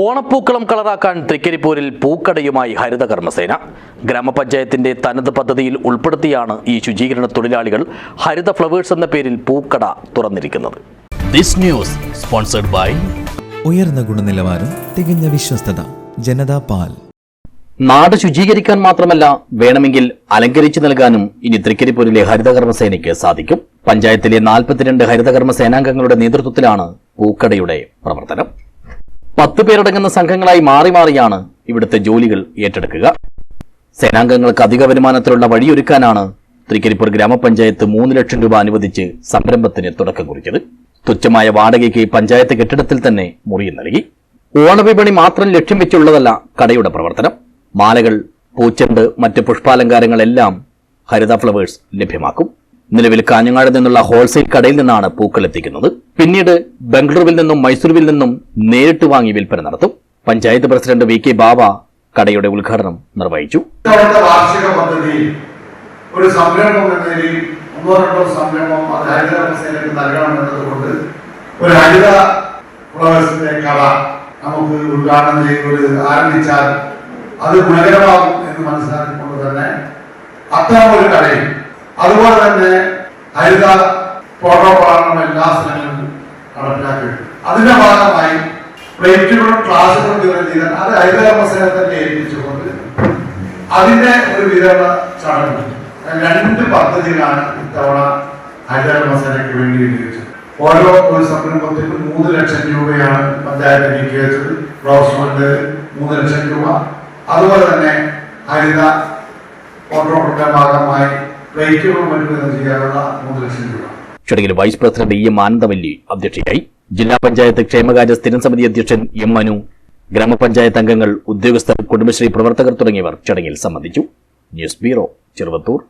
ഓണപ്പൂക്കളം കളറാക്കാൻ തൃക്കരിപ്പൂരിൽ പൂക്കടയുമായി ഹരിതകർമ്മസേന. ഗ്രാമപഞ്ചായത്തിന്റെ തനത് പദ്ധതിയിൽ ഉൾപ്പെടുത്തിയാണ് ഈ ശുചീകരണ തൊഴിലാളികൾ ഹരിത ഫ്ലവേഴ്സ് എന്ന പേരിൽ പൂക്കട തുറന്നിരിക്കുന്നത്. This news sponsored by ഉയർന്ന ഗുണനിലവാരം തികഞ്ഞ വിശ്വസ്തത ജനതാ പാൽ. നാട് ശുചീകരിക്കാൻ മാത്രമല്ല വേണമെങ്കിൽ അലങ്കരിച്ചു നൽകാനും ഇനി തൃക്കരിപ്പൂരിലെ ഹരിതകർമ്മസേനയ്ക്ക് സാധിക്കും. പഞ്ചായത്തിലെ നാൽപ്പത്തിരണ്ട് ഹരിതകർമ്മ സേനാംഗങ്ങളുടെ നേതൃത്വത്തിലാണ് പൂക്കടയുടെ പ്രവർത്തനം. പത്ത് പേരടങ്ങുന്ന സംഘങ്ങളായി മാറി മാറിയാണ് ഇവിടുത്തെ ജോലികൾ ഏറ്റെടുക്കുക. സേനാംഗങ്ങൾക്ക് അധിക വരുമാനത്തിലുള്ള വഴിയൊരുക്കാനാണ് തൃക്കരിപ്പൂർ ഗ്രാമപഞ്ചായത്ത് മൂന്ന് ലക്ഷം രൂപ അനുവദിച്ച് സംരംഭത്തിന് തുടക്കം കുറിച്ചത്. തുച്ഛമായ വാടകയ്ക്ക് പഞ്ചായത്ത് കെട്ടിടത്തിൽ തന്നെ മുറിയും നൽകി. ഓണവിപണി മാത്രം ലക്ഷ്യം വെച്ചുള്ളതല്ല കടയുടെ പ്രവർത്തനം. മാലകൾ പൂച്ചെണ്ട് മറ്റ് പുഷ്പാലങ്കാരങ്ങളെല്ലാം ഹരിത ഫ്ലവേഴ്സ് ലഭ്യമാക്കും. നിലവിൽ കാഞ്ഞങ്ങാട് നിന്നുള്ള ഹോൾസെയിൽ കടയിൽ നിന്നാണ് പൂക്കൾ എത്തിക്കുന്നത്. പിന്നീട് ബംഗളൂരുവിൽ നിന്നും മൈസൂരുവിൽ നിന്നും നേരിട്ട് വാങ്ങി വിൽപ്പന നടത്തും. Panchayat president V K Baba കടയുടെ ഉദ്ഘാടനം നിർവഹിച്ചു. ഒരു സംരംഭം നമുക്ക് ഉദ്ഘാടനം ചെയ്ത് ആരംഭിച്ചാൽ അത് ഗുണകരമാകും എന്ന് മനസ്സിലാക്കിക്കൊണ്ട് തന്നെ അത്തരം ഒരു കടയും അതുപോലെ തന്നെ ഹരിത പ്രോട്ടോകോളാണ് എല്ലാ സ്ഥലങ്ങളിലും നടപ്പിലാക്കി അതിന്റെ ഭാഗമായി പ്ലേറ്റുകളും ക്ലാസുകളും വിതരണം ചെയ്താൽ അത് ഹരിതകർമ്മസേന തന്നെ ഏൽപ്പിച്ചുകൊണ്ട് അതിന്റെ ഒരു വിതരണ ചടങ്ങ്. രണ്ട് പദ്ധതികളാണ് ഇത്തവണ ഹരിതകർമ്മസേനയ്ക്ക് വേണ്ടി വിനിയോഗിച്ചത്. ഓരോ ഒരു സംരംഭത്തിനും മൂന്ന് ലക്ഷം രൂപയാണ് പഞ്ചായത്ത് നീക്കിവെച്ചത് ഫണ്ട് മൂന്ന് ലക്ഷം രൂപ. അതുപോലെ തന്നെ ഹരിത ഓട്ടോയുടെ ഭാഗമായി ചടങ്ങിൽ vice president E M Anandavalli അധ്യക്ഷയായി. ജില്ലാ പഞ്ചായത്ത് ക്ഷേമകാര്യ സ്ഥിരം സമിതി അധ്യക്ഷൻ എം മനു. ഗ്രാമപഞ്ചായത്ത് അംഗങ്ങൾ ഉദ്യോഗസ്ഥർ കുടുംബശ്രീ പ്രവർത്തകർ തുടങ്ങിയവർ ചടങ്ങിൽ സംബന്ധിച്ചു. News bureau Cheruvathur.